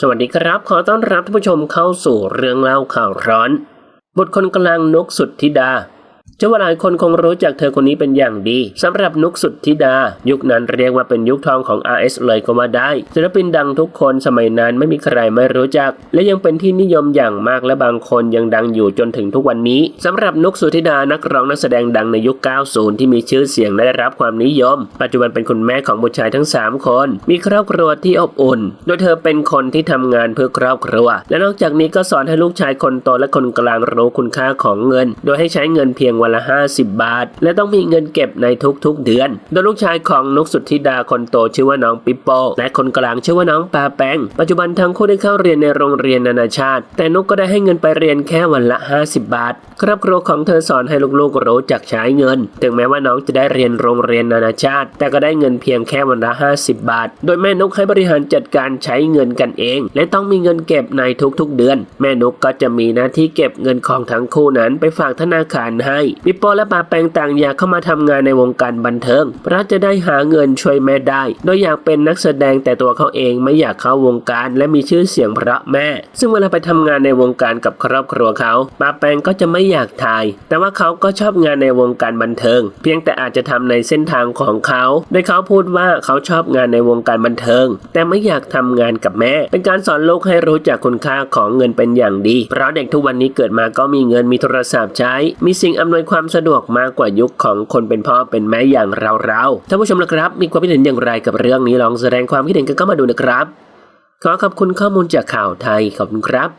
สวัสดีครับ ขอต้อนรับท่านผู้ชมเข้าสู่เรื่องเล่าข่าวร้อน บทคนกลางนกสุดธิดา เชื่อว่าหลายคนคงรู้จักเธอคนนี้เป็นอย่างดีสำหรับนุกสุดธิดา ยุคนั้นเรียกว่าเป็นยุคทองของ RS เลยก็ว่าได้ศิลปินดังทุกคนสมัยนั้นไม่มีใครไม่รู้จัก และยังเป็นที่นิยมอย่างมากและบางคนยังดังอยู่จนถึงทุกวันนี้สำหรับนุกสุธิดานักร้องนักแสดงดังในยุค 90 ที่มีชื่อเสียงและได้รับความนิยม ปัจจุบันเป็นคุณแม่ของบุตรชายทั้ง 3 คน มีครอบครัวที่อบอุ่น โดยเธอเป็นคนที่ทำงานเพื่อครอบครัว และนอกจากนี้ก็สอนให้ลูกชายคนโตและคนกลางรู้คุณค่าของเงิน โดยให้ใช้เงินเพียงวันันละ 50 บาท และต้องมีเงินเก็บในทุกๆ เดือน โดยลูกชายของนุกสุทธิดาคนโตชื่อว่าน้องปิปโป และคนกลางชื่อว่าน้องปาแปงปัจจุบันทั้งคู่ได้เข้าเรียนในโรงเรียนนานาชาติ แต่นุกก็ได้ให้เงินไปเรียนแค่วันละ 50 บาท ครอบครัวของเธอสอนให้ลูกๆรู้จักใช้เงิน ถึงแม้ว่าน้องจะได้เรียนโรงเรียนนานาชาติ แต่ก็ได้เงินเพียงแค่วันละ 50 บาท โดยแม่นุกให้บริหารจัดการใช้เงินกันเอง และต้องมีเงินเก็บในทุกๆ เดือน แม่นุกก็จะมีหน้าที่เก็บเงินของทั้งคู่นั้นไปฝากธนาคารให้ปิปโป้และปาแปงต่างอยากเข้ามาทำงานในวงการบันเทิง เพราะจะได้หาเงินช่วยแม่ได้ โดยอยากเป็นนักแสดงแต่ตัวเขาเองไม่อยากเข้าวงการและมีชื่อเสียงเพราะแม่ ซึ่งเวลาไปทำงานในวงการกับครอบครัวเขาปาแปงก็จะไม่อยากถ่าย แต่ว่าเขาก็ชอบงานในวงการบันเทิง เพียงแต่อาจจะทำในเส้นทางของเขา โดยเขาพูดว่าเขาชอบงานในวงการบันเทิง แต่ไม่อยากทำงานกับแม่ เป็นการสอนลูกให้รู้จักคุณค่าของเงินเป็นอย่างดี เพราะเด็กทุกวันนี้เกิดมาก็มีเงินมีโทรศัพท์ใช้ มีสิ่งอำนวยความสะดวกมากกว่ายุคของคนเป็นพ่อเป็นแม่อย่างเราๆท่านผู้ชมนะครับ มีความคิดเห็นอย่างไรกับเรื่องนี้ลองแสดงความคิดเห็นกันเข้ามาดูนะครับ ขอขอบคุณข้อมูลจากข่าวไทยขอบคุณครับ